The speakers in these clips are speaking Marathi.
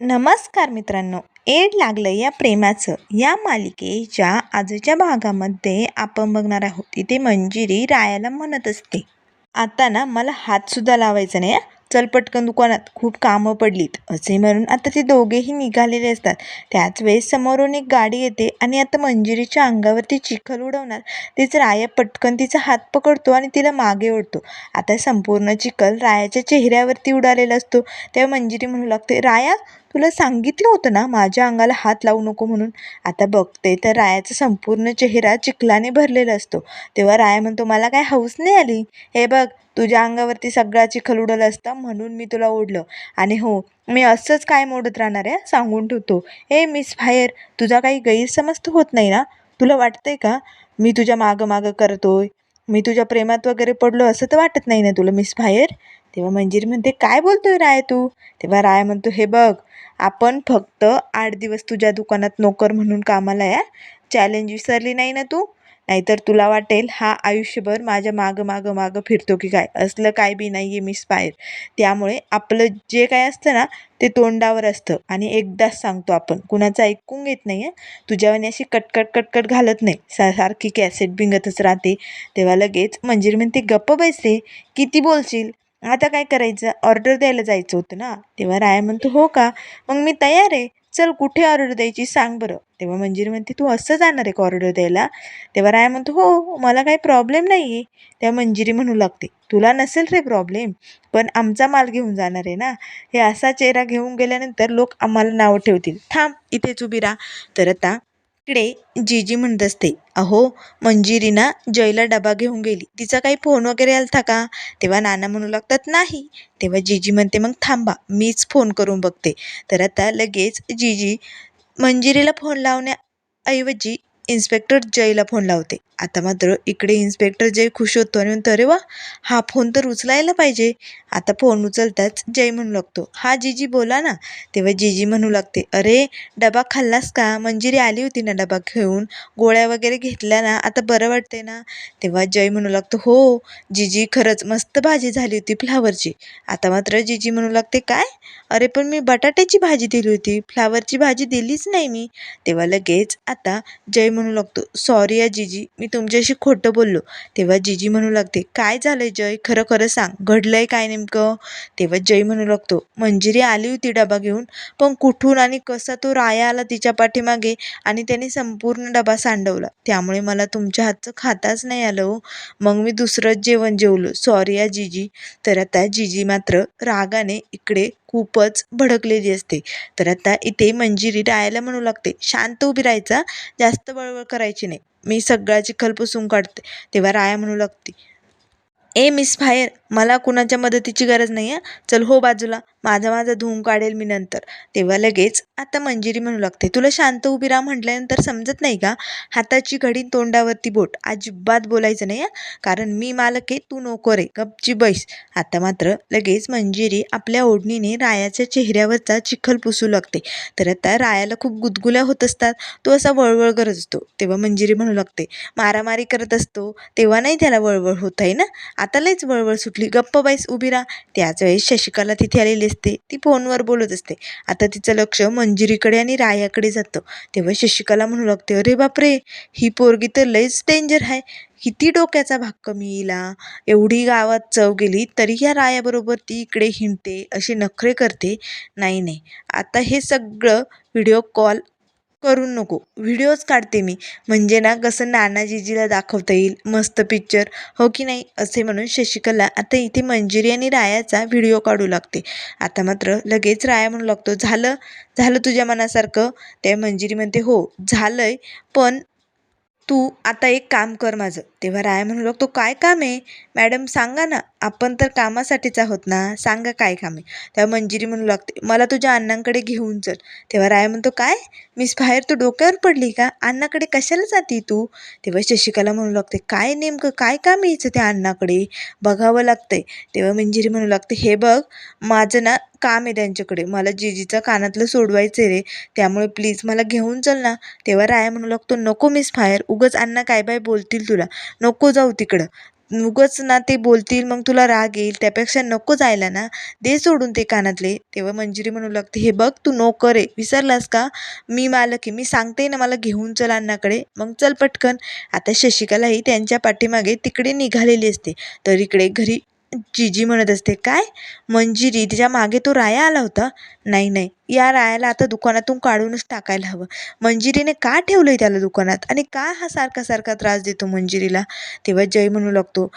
नमस्कार मित्रांनो. एड लागलं या प्रेमाचं. या मालिकेच्या आजच्या भागामध्ये आपण बघणार आहोत इथे मंजिरी रायाला म्हणत असते. आता ना मला हातसुद्धा लावायचा नाही चल पटकन दुकानात. खूप कामं पडलीत. असे म्हणून आता ते दोघेही निघालेले असतात. त्याच वेळेस समोरून एक गाडी येते आणि आता मंजिरीच्या अंगावरती चिखल उडवणार. तीच राया पटकन तिचा हात पकडतो आणि तिला मागे ओढतो. आता संपूर्ण चिखल रायाच्या चेहऱ्यावरती उडालेला असतो. तेव्हा मंजिरी म्हणू लागते राया तुला सांगितलं होतं ना माझ्या अंगाला हात लावू नको म्हणून. आता बघते तर रायाचा संपूर्ण चेहरा चिखलाने भरलेला असतो. तेव्हा राया म्हणतो मला काय हौस नाही आली? हे बघ तुझ्या अंगावरती सगळा चिखल उडलं असता म्हणून मी तुला ओढलं. आणि हो मी असंच काय मोडत राहणार आहे सांगून ठेवतो. ए मिस फायर तुझा काही गैरसमज तर होत नाही ना? तुला वाटतंय का? मी तुझ्या मागं मागं करतोय. मी तुझ्या प्रेमात वगैरे पडलो असं तर वाटत नाही ना तुला मिस फायर? तेव्हा मंजिरी म्हणते काय बोलतोय राय तू? तेव्हा राय म्हणतो हे बघ आपण फक्त आठ दिवस तुझ्या दुकानात नोकर म्हणून कामाला या. चॅलेंज विसरली नाही ना तू? नाहीतर तुला वाटेल हा आयुष्यभर माझ्या मागं मागं मागं फिरतो की काय? असलं काय बी नाही आहे मी स्पायर त्यामुळे आपलं जे काय असतं ना ते तोंडावर असतं. आणि एकदाच सांगतो आपण कुणाचं ऐकून घेत नाही आहे तुझ्यावानी अशी कटकट कटकट घालत नाही. सा सारखी कॅसेट बिंगतच राहते. तेव्हा लगेच मंजिरी म्हणते गप्प बैसे किती बोलशील? आता काय करायचं? ऑर्डर द्यायला जायचं होतं ना. तेव्हा राया म्हणतो हो का? मग मी तयार आहे. चल कुठे ऑर्डर द्यायची सांग बरं. तेव्हा मंजिरी म्हणते तू असं जाणार आहे का ऑर्डर द्यायला? तेव्हा राया म्हणतो हो मला काही प्रॉब्लेम नाही आहे तेव्हा मंजिरी म्हणू लागते तुला नसेल रे प्रॉब्लेम पण आमचा माल घेऊन जाणार आहे ना. हे असा चेहरा घेऊन गेल्यानंतर लोक आम्हाला नावं ठेवतील. थांब इथेच उभी राहा. तर आता इकडे जीजी म्हणत असते अहो मंजिरी ना जयला डबा घेऊन गेली. तिचा काही फोन वगैरे आलता का? तेव्हा नाना म्हणू लागतात नाही. तेव्हा जीजी म्हणते मग थांबा मीच फोन करून बघते. तर आता लगेच जीजी मंजिरीला फोन लावण्याऐवजी इन्स्पेक्टर जयला फोन लावते. आता मात्र इकडे इन्स्पेक्टर जय खुश होतो आणि म्हणतो अरे वा हा फोन तर उचलायला पाहिजे. आता फोन उचलताच जय म्हणू लागतो हा जीजी बोला ना. तेव्हा जीजी म्हणू लागते अरे डबा खाल्लास का? मंजिरी आली होती ना डबा घेऊन. गोळ्या वगैरे घेतल्या ना? आता बरं वाटते ना? तेव्हा जय म्हणू लागतो हो जीजी खरंच मस्त भाजी झाली होती फ्लावरची. आता मात्र जीजी म्हणू लागते काय? अरे पण मी बटाट्याची भाजी दिली होती. फ्लावरची भाजी दिलीच नाही मी. तेव्हा लगेच आता जय म्हणू लागतो सॉरी या जीजी मी तुमच्याशी खोटं बोललो. तेव्हा जीजी म्हणू लागते काय झालंय जय? खरं खरं सांग घडलं आहे काय नेमकं? तेव्हा जय म्हणू लागतो मंजिरी आली होती डबा घेऊन पण कुठून आणि कसा तो राया आला तिच्या पाठीमागे आणि त्याने संपूर्ण डबा सांडवला. त्यामुळे मला तुमच्या हातचं खाताच नाही आलं हो. मग मी दुसरंच जेवण जेवलो. सॉरी या जीजी. तर आता जीजी मात्र रागाने इकडे खूपच भडकलेली असते. तर आता इथे मंजिरी रायाला म्हणू लागते. शांत उभी राहायचा जास्त बळबळ करायची नाही. मी सगळा चिखल पुसून काढते. तेव्हा राया म्हणू लागते. ए मिस फायर मला कुणाच्या मदतीची गरज नाही आहे चल हो बाजूला. माझा माझा धुवून काढेल मी नंतर. तेव्हा लगेच आता मंजिरी म्हणू लागते. तुला शांत उभी राहा म्हटल्यानंतर समजत नाही का? हाताची घडी तोंडावरती बोट. अजिबात बोलायचं नाही कारण मी मालक आहे तू नोकर आहे गपची बैस. आता मात्र लगेच मंजिरी आपल्या ओढणीने रायाच्या चेहऱ्यावरचा चिखल पुसू लागते. तर आता रायाला खूप गुदगुल्या होत असतात. तो असा वळवळ करत असतो. तेव्हा मंजिरी म्हणू लागते मारामारी करत असतो. तेव्हा नाही त्याला वळवळ होत आहे ना? आता लईच वळवळ सुटली. गप्प बाईस उभी राहा. त्याच वेळेस शशिकला तिथे आलेली असते. ती फोनवर बोलत असते. आता तिचं लक्ष मंजिरीकडे आणि रायाकडे जातं. तेव्हा शशिकला म्हणू लागते अरे बापरे ही पोरगी तर लईच डेंजर आहे. किती डोक्याचा भाग कमी येईला एवढी गावात चव गेली तरी ह्या रायाबरोबर ती इकडे हिंडते असे नखरे करते. नाही नाही. आता हे सगळं व्हिडिओ कॉल करू नको. व्हिडिओज काढते मी. म्हणजे ना कसं नानाजीजीला दाखवता येईल मस्त पिक्चर हो की नाही? असे म्हणून शशिकला आता इथे मंजिरी आणि रायाचा व्हिडिओ काढू लागते. आता मात्र लगेच राया म्हणू लागतो झालं? झालं तुझ्या मनासारखं? त्या मंजिरी म्हणते हो झालंय. पण तू आता एक काम कर माझं. तेव्हा राया म्हणू लागतो काय काम आहे? मॅडम सांगा ना. आपण तर कामासाठीच आहोत ना. सांगा काय काम आहे. तेव्हा मंजिरी म्हणू लागते मला तुझ्या अण्णांकडे घेऊन चल. तेव्हा राया म्हणतो काय? मिस बाहेर तू डोक्यावर पडली का? अण्णाकडे कशाला जाती तू? तेव्हा शशिकला म्हणू लागते काय नेमकं? काय काम यायचं त्या अण्णाकडे? बघावं लागतंय. तेव्हा मंजिरी म्हणू लागते हे बघ माझं ना काम आहे त्यांच्याकडे. मला जीजीचं कानातलं सोडवायचं आहे रे. त्यामुळे प्लीज मला घेऊन चल ना. तेव्हा राया म्हणू लागतो नको मिस फायर उगच अण्णा काय बाय बोलतील तुला? नको जाऊ तिकडं. उगच ना ते बोलतील मग तुला राग येईल. त्यापेक्षा नको जायला ना. दे सोडून ते कानातले. तेव्हा मंजिरी म्हणू लागते हे बघ तू नको आहे विसरलास का? मी मालक आहे. मी सांगते ना मला घेऊन चल अण्णाकडे. मग चल पटकन. आता शशिकलाही त्यांच्या पाठीमागे तिकडे निघालेली असते. तर इकडे घरी जीजी म्हणत असते काय? मंजिरी तिच्यामागे तो राया आला होता. नाही नाही. या रायाला आता दुकानातून काढूनच टाकायला हवं. मंजिरीने का ठेवलं त्याला दुकानात? आणि का हा सारखा सारखा त्रास देतो मंजिरीला? तेव्हा जय म्हणू लागतो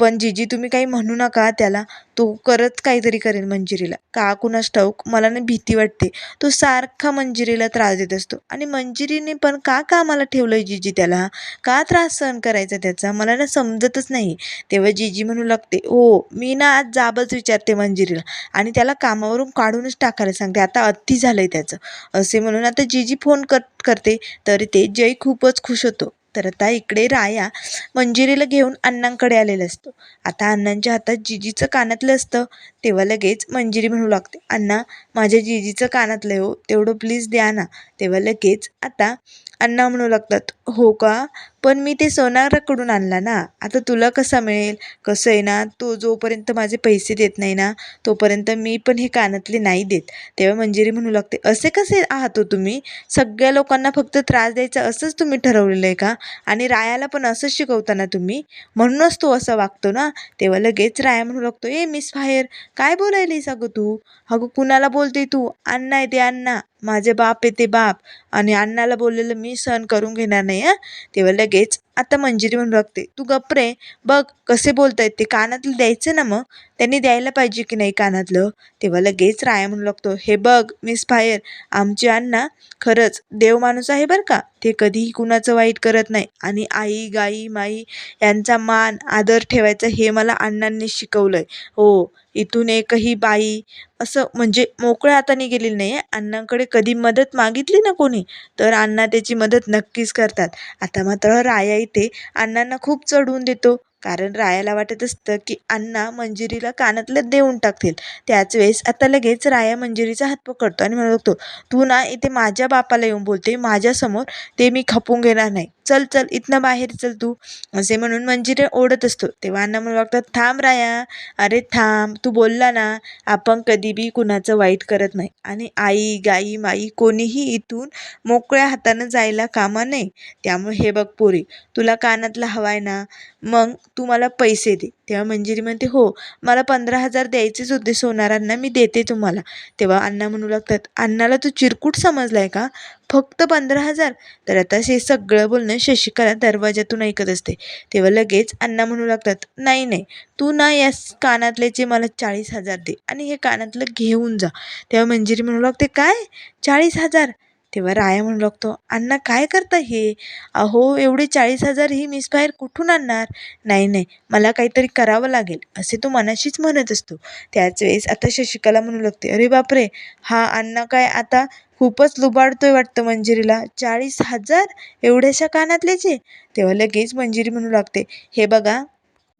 पण जीजी तुम्ही काही म्हणू नका त्याला. तो करत काहीतरी करेल मंजिरीला. का कुणास ठाऊक? मला ना भीती वाटते. तो सारखा मंजिरीला त्रास देत असतो. आणि मंजिरीने पण का कामाला ठेवलं आहे जीजी त्याला? का त्रास सहन करायचा त्याचा? मला ना समजतच नाही. तेव्हा जीजी म्हणू लागते हो मी ना आज जाबच विचारते मंजिरीला. आणि त्याला कामावरून काढूनच टाकायला सांगते. आता अति झालं आहे त्याचं. असे म्हणून आता जीजी फोन कर करते तरी ते जय खूपच खुश होतो. तर आता इकडे राया मंजिरीला घेऊन अण्णांकडे आलेला असतो. आता अण्णांच्या हातात जिजीचं कानातलं असतं तेव्हा लगेच मंजिरी म्हणू लागते अण्णा माझ्या जिजीचं कानातलं हो तेवढं प्लीज द्या ना. तेव्हा लगेच आता अण्णा म्हणू लागतात हो का? पण मी ते सोनाराकडून आणला ना. आता तुला कसा मिळेल? कसं आहे ना तो जोपर्यंत माझे पैसे देत नाही ना तोपर्यंत मी पण हे कानातले नाही देत. तेव्हा मंजिरी म्हणू लागते असे कसे आहात हो तुम्ही? सगळ्या लोकांना फक्त त्रास द्यायचा असंच तुम्ही ठरवलेलं आहे का? आणि रायाला पण असंच शिकवता ना तुम्ही? म्हणूनच तो असा वागतो ना. तेव्हा लगेच राया म्हणू लागतो ए मिस फायर काय बोलायलीस अगं तू? अगं कुणाला बोलते तू? अण्णा आहे ते अण्णा. माझे बाप येते ते बाप. आणि अण्णाला बोललेलं मी सहन करून घेणार नाही हां. तेव्हा लगेच. आता मंजिरी म्हणून बघते. तू गप्प रे. बघ कसे बोलतायत ते. कानातलं द्यायचं ना मग? त्यांनी द्यायला पाहिजे की नाही कानातलं? तेव्हा लगेच राया म्हणू लागतो हे बघ मिस फायर आमचे अण्णा खरंच देव माणूस आहे बरं का. ते कधीही कुणाचं वाईट करत नाही. आणि आई गाई माई यांचा मान आदर ठेवायचा हे मला अण्णांनी शिकवलं आहे हो इथून एकही बाई असं म्हणजे मोकळ्या हाताने गेलेली नाही आहे अण्णांकडे कधी मदत मागितली ना कोणी? तर अण्णा त्याची मदत नक्कीच करतात. आता मात्र राया इथे अण्णांना खूप चढवून देतो. कारण रायाला वाटत असतं की अण्णा मंजिरीला कानातलं देऊन टाकतील. त्याच वेळेस आता लगेच राया मंजिरीचा हात पकडतो आणि म्हणू लागतो तू ना इथे माझ्या बापाला येऊन बोलते. माझ्यासमोर ते मी खपून घेणार नाही. चल चल इथनं बाहेर चल तू. असे म्हणून मंजिरी ओढत असतो. तेव्हा अण्णा म्हणू लागतात थांब राया. अरे थांब तू बोलला ना आपण कधी बी कुणाचं वाईट करत नाही. आणि आई गाई माई कोणीही इथून मोकळ्या हातानं जायला कामा नाही. त्यामुळे हे बघ पोरी तुला कानातला हवाय ना मग तू मला पैसे दे. तेव्हा मंजिरी म्हणते हो मला पंधरा हजार द्यायचेच होते सोनारांना मी देते तुम्हाला. तेव्हा अण्णा म्हणू लागतात अण्णाला तू चिरकुट समजलाय का? फक्त पंधरा हजार? तर आता हे सगळं बोलणं शशिकला दरवाजातून ऐकत असते. तेव्हा लगेच अण्णा म्हणू लागतात नाही नाही तू ना या कानातल्याचे मला चाळीस हजार दे आणि हे कानातलं घेऊन जा. तेव्हा मंजिरी म्हणू लागते काय? चाळीस हजार? तेव्हा राया म्हणू लागतो अण्णा काय करता हे? अहो एवढे चाळीस हजार ही मिस बाहेर कुठून आणणार? नाही नाही मला काहीतरी करावं लागेल असे तो मनाशीच म्हणत असतो. त्याच वेळेस आता शशिकला म्हणू लागते अरे बापरे हा अण्णा काय आता खूपच लुबाडतोय वाटतं मंजिरीला. चाळीस हजार? एवढ्याशा कानातल्याचे तेव्हा लगेच मंजिरी म्हणू लागते हे बघा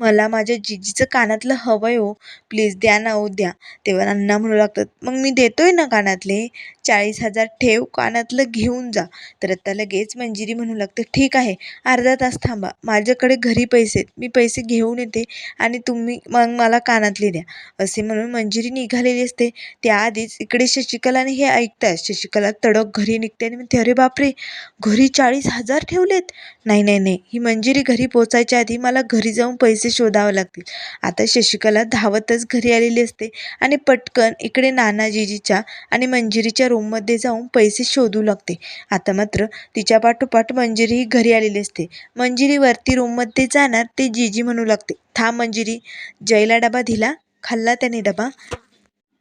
मला माझ्या जिजीचं कानातलं हवं आहे हो प्लीज द्या ना हो द्या. तेव्हा अण्णा म्हणू लागतात मग मी देतोय ना कानातले? चाळीस हजार ठेव कानातलं घेऊन जा. तर आता लगेच मंजिरी म्हणू लागते ठीक आहे अर्धा तास थांबा. माझ्याकडे घरी पैसे आहेत. मी पैसे घेऊन येते आणि तुम्ही मग मला कानातले द्या. असे म्हणून मंजिरी निघालेली असते. त्याआधीच इकडे शशिकलाने हे ऐकताय शशिकला तडक घरी निघते आणि म्हणते अरे बापरे! घरी चाळीस हजार ठेवलेत? नाही नाही नाही. ही मंजिरी घरी पोचायच्या आधी मला घरी जाऊन पैसे शोधावे लागतील. आता शशिकला धावतच घरी आलेली असते आणि पटकन इकडे नानाजीजीच्या आणि मंजिरीच्या रूममध्ये जाऊन पैसे शोधू लागते. आता मात्र तिच्या पाठोपाठ मंजिरी ही घरी आलेली असते. मंजिरी वरती रूममध्ये जाणार ते जीजी म्हणू लागते. थांब मंजिरी. जयला डबा दिला. खाल्ला त्याने डबा.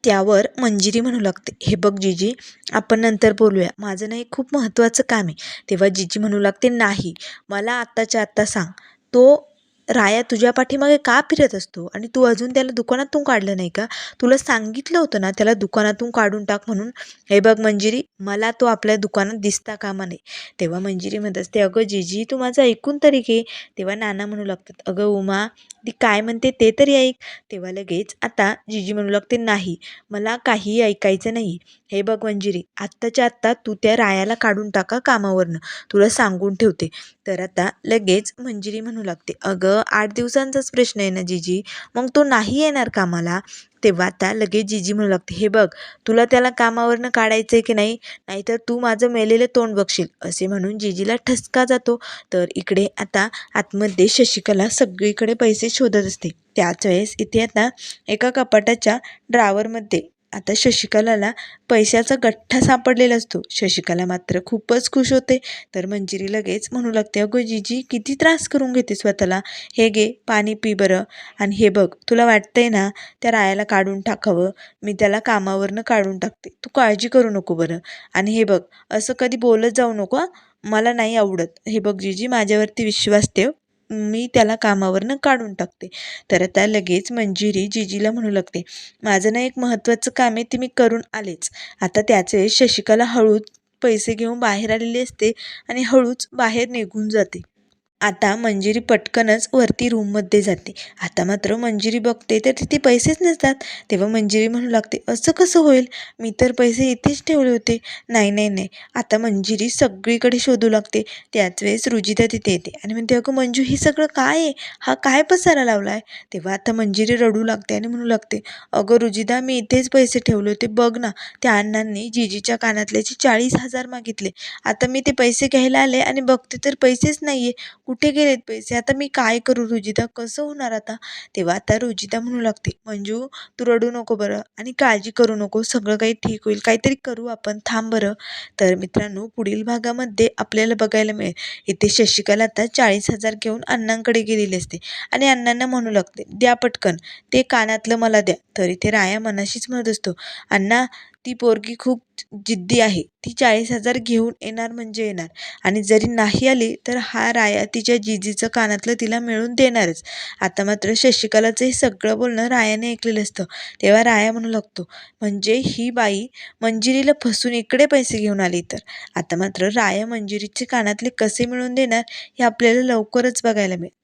त्यावर मंजिरी म्हणू लागते. हे बघ जीजी आपण नंतर बोलूया. माझं ना खूप महत्त्वाचं काम आहे. तेव्हा जीजी म्हणू लागते नाही. मला आत्ताच्या आत्ता सांग. तो राया तुझ्या पाठीमागे का फिरत असतो? आणि तू अजून त्याला दुकानातून काढलं नाही का? तुला सांगितलं होतं ना त्याला दुकानातून काढून टाक म्हणून. हे बघ मंजिरी मला तो आपल्या दुकानात दिसता कामा नाही तेव्हा मंजिरी म्हणत असते अगं जीजी तू माझं ऐकून तरी घे. तेव्हा नाना म्हणू लागतात अगं उमा ती काय म्हणते ते तरी ऐक. तेव्हा लगेच आता जीजी म्हणू लागते नाही मला काहीही ऐकायचं नाही. हे बघ मंजिरी आत्ताच्या आत्ता तू त्या रायाला काढून टाका कामावरनं. तुला सांगून ठेवते. तर आता लगेच मंजिरी म्हणू लागते. अगं आठ दिवसांचाच प्रश्न आहे ना जीजी. मग तो नाही येणार कामाला. तेव्हा आता लगेच जीजी म्हणू लागते हे बघ तुला त्याला कामावरनं काढायचं आहे की नाही? नाहीतर तू माझं मेलेलं तोंड बघशील. असे म्हणून जीजीला ठसका जातो. तर इकडे आता आतमध्ये शशिकला सगळीकडे पैसे शोधत असते. त्याच वेळेस इथे आता एका कपाटाच्या ड्रावरमध्ये आता शशिकलाला पैशाचा गठ्ठा सापडलेला असतो. शशिकला मात्र खूपच खुश होते. तर मंजिरी लगेच म्हणू लागते अगं जीजी किती त्रास करून घेते स्वतःला? हे घे पाणी पी बरं. आणि हे बघ तुला वाटतंय ना त्या रायाला काढून टाकावं. मी त्याला कामावरनं काढून टाकते. तू काळजी करू नको बरं. आणि हे बघ असं कधी बोलत जाऊ नको मला नाही आवडत. हे बघ जीजी माझ्यावरती विश्वास ठेव. मी त्याला कामावरनं काढून टाकते. तर आता लगेच मंजिरी जीजीला म्हणू लागते माझं ना एक महत्त्वाचं काम आहे ते मी करून आलेच. आता त्याचे शशिकाला शशिकला हळूच पैसे घेऊन बाहेर आलेली असते आणि हळूच बाहेर निघून जाते. आता मंजिरी पटकनच वरती रूममध्ये जाते. आता मात्र मंजिरी बघते तर तिथे पैसेच नसतात. तेव्हा मंजिरी म्हणू लागते असं कसं होईल? मी तर पैसे इथेच ठेवले होते. नाही नाही नाही. आता मंजिरी सगळीकडे शोधू लागते. त्याच वेळेस रुजिता तिथे येते आणि म्हणते अगं मंजू हे सगळं काय आहे? हा काय पसारा लावला आहे तेव्हा आता मंजिरी रडू लागते आणि म्हणू लागते अगं रुजिता मी इथेच पैसे ठेवले होते. बघ ना त्या अण्णांनी जीजीच्या कानातल्याचे चाळीस हजार मागितले. आता मी ते पैसे घ्यायला आले आणि बघते तर पैसेच नाही आहे कुठे गेलेत पैसे? आता मी काय करू रुजिता? कसं होणार आता? तेव्हा आता रुजिता म्हणू लागते मंजू तू रडू नको बरं आणि काळजी करू नको सगळं काही ठीक होईल. काहीतरी करू आपण थांब बरं. तर मित्रांनो पुढील भागामध्ये आपल्याला बघायला मिळेल. इथे शशिकला आता चाळीस हजार घेऊन अण्णांकडे गेलेली असते आणि अण्णांना म्हणू लागते द्या पटकन ते कानातलं मला द्या. तर इथे राया मनाशीच म्हणत असतो अण्णा ती पोरगी खूप जिद्दी आहे. ती चाळीस हजार घेऊन येणार म्हणजे येणार. आणि जरी नाही आली तर हा राया तिच्या जिजीचं कानातलं तिला मिळून देणारच. आता मात्र शशिकलाचं हे सगळं बोलणं रायाने ऐकलेलं असतं. तेव्हा राया म्हणू लागतो म्हणजे ही बाई मंजिरीला फसून इकडे पैसे घेऊन आली तर? आता मात्र राया मंजिरीचे कानातले कसे मिळून देणार हे आपल्याला लवकरच बघायला मिळेल.